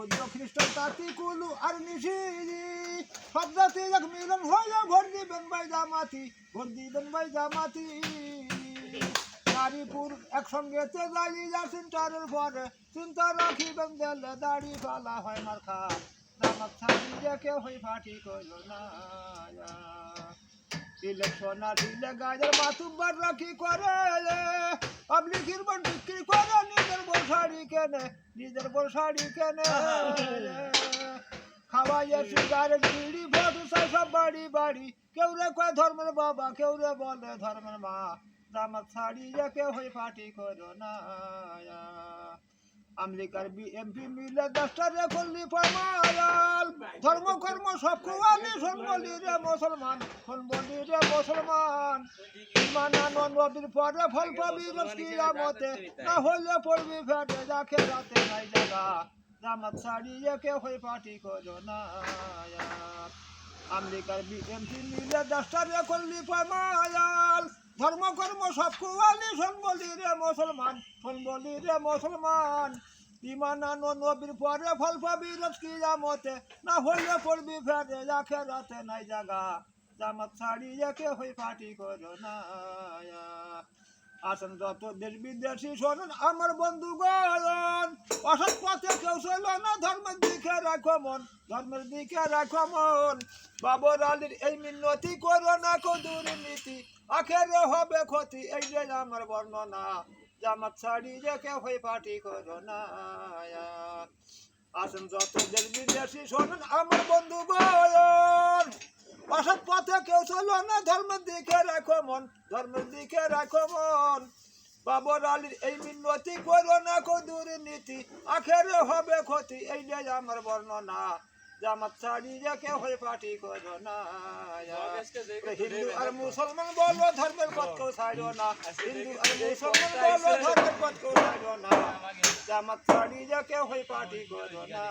বুদ্ধ খ্রিস্টান তাঁতি কুলু আর নিশিরি সব জাতি এক মিলন হয়ে ভোট দিবেন ভাই জামাতি ভোট দিবেন ভাই জামাতি। নারী পুরুষ একসঙ্গে তে দাঁড়িয়ে যাচ্ছেন চারের পরে, চিন্তা রাখিবেন দাড়ি পালা হয় মার্খা জামাত ছাড়ি যে কেউ হই ফাটি কইল না ইলেকশন করে। পাবলিকের বোন বিক্রি করে নিজের বউ শাড়ি কেনে, নিজের বউ শাড়ি কেনে। খাওয়াইয়ে সিগারেট বিড়ি, ভোট, সব বাড়ি বাড়ি। কেউ রে কয় ধর্মের বাবা, কেউ রে বলে ধর্মের মা। জামাত শাড়ি কেউ হয়ে পার্টি করো না। আমেরিকার বিএমপি মিলে দশটা রে করলি ফরমায়াল ধর্ম, কর্ম, সব কুয়ালি শোন বলি রে মুসলমান শোন বলি রে মুসলমান। ইমান আনন্দ নদীর পরে ফল পাবি কিয়ামতে, না হলে পড়বি ফেটে, যাকে রাতে নাই জায়গা জামাত ছাড়িয়ে কেউ হয়ে পার্টি করো না আমেরিকার বিএমপি মিলে দশটা রে করলি ফরমায়াল ধর্ম, কর্ম, সব কুয়ালি শোন বলি রে মুসলমান, শোন বলি রে মুসলমান। ইমান নবীর পরে ফল পাবি রোজ কিয়ামতে, না হইলে পড়বি ফেরে রাখে রাতে নাই জাগা। জামাত ছাড়িয়ে কে হই পাটি করো না আসেন যত দেশ বিদেশি শোনেন আমার বন্ধু গয়ন অসৎ পথে কেউ চল না, ধর্মের দিকে রাখো মন, ধর্মের দিকে রাখো মন। বাবর আলীর এই মিন্নতি করো না কো দুর্নীতি, আখেরে হবে ক্ষতি, এই যে আমার বর্ণনা, জামাত ছাড়ি যে কেউ হয়ে পার্টি করো না। আসেন যত দেশ বিদেশি শোনেন আমার বন্ধু পথে কেউ চলো না ধর্মের দিকে রাখো মন ধর্মের দিকে রাখো মন। বাবর আলীর এই মিন্নতি করো না কো দুর্নীতি আখেরে হবে ক্ষতি এই যে আমার বর্ণনা জামাত ছাড়ি যে কেউ হয়ে পার্টি করো না। হিন্দু আর মুসলমান বলো ধর্মের পথ কেউ ছাড়ো না। হিন্দু আর মুসলমান বলো ধর্মের পথ কেউ ছাড়ো না। জামাত ছাড়ি যে কেউ হয়ে পার্টি করো না।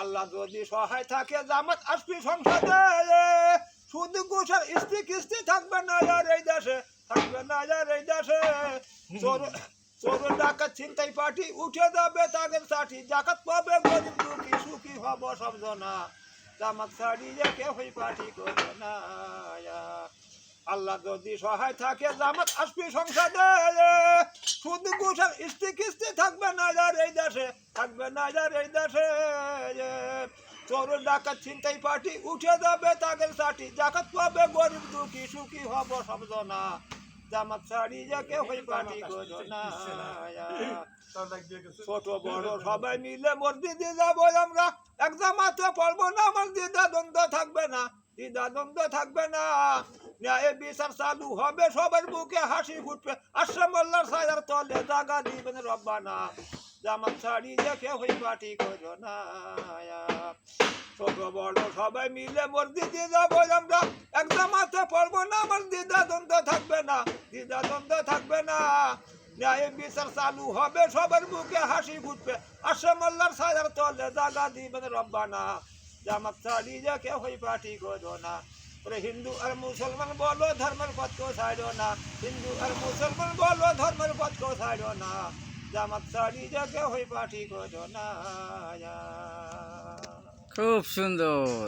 আল্লাহ যদি সহায় থাকে, জামাত আসবি সংসদে। শুধু ঘুষের স্ত্রী কিস্তি থাকবে না আর এই দেশে, থাকবে না আর এই দেশে। চোর ডাকাত চিন্তাই পার্টি উঠে যাবে তাদের সাথী জাকাত পাবে গরিব দুঃখী, সুখী হব সব জনা। জামাত ছাড়িয়ে কেউ পার্টি করবে না। আল্লাহ যদি সহায় থাকে, জামাত আসবি সংসদে। শুধু ঘুষের স্ত্রী কিস্তি থাকবে না আর এই দেশে থাকবে না আর এই দেশে। ডাকাত উঠে যাবে জাকাত পাবে, গরিব দুঃখী সুখী হব সব জনা। জামাত ছাড়ি যাকে হই না। ছোট বড় সবাই মিলে যাব আমরা। পড়ব না দ্বন্দ্ব থাকবে না। দ্বিধা দ্বন্দ্ব থাকবে না। ন্যায় বিচার চালু হবে, সবার বুকে হাসি ফুটবে। আশ্রম আল্লাহর সায়ার তলে, জাগা দিবেন রব্বানা। জামাত ছাড়ি দেখে হই পার্টি করো না ছোট বড় সবাই মিলে মসজিদে যাব আমরা। এক জামাতে পড়ব না, আমার দ্বিধা দ্বন্দ্ব থাকবে না দ্বিধা দ্বন্দ্ব থাকবে না। ন্যায় বিচার চালু হবে, সবার বুকে হাসি ফুটবে। আশ্রম আল্লাহর সায়ার তলে, জাগা দিবেন রব্বানা। জামাত ছাড়ি দেখে হই পার্টি করো না। ওরে হিন্দু আর মুসলমান বলো ধর্মের পথ কেউ ছাড়ো না হিন্দু আর মুসলমান বলো ধর্মের পথ কেউ ছাড়ো না জামাত ছাড়ি দেখে হই পার্টি করো না খুব সুন্দর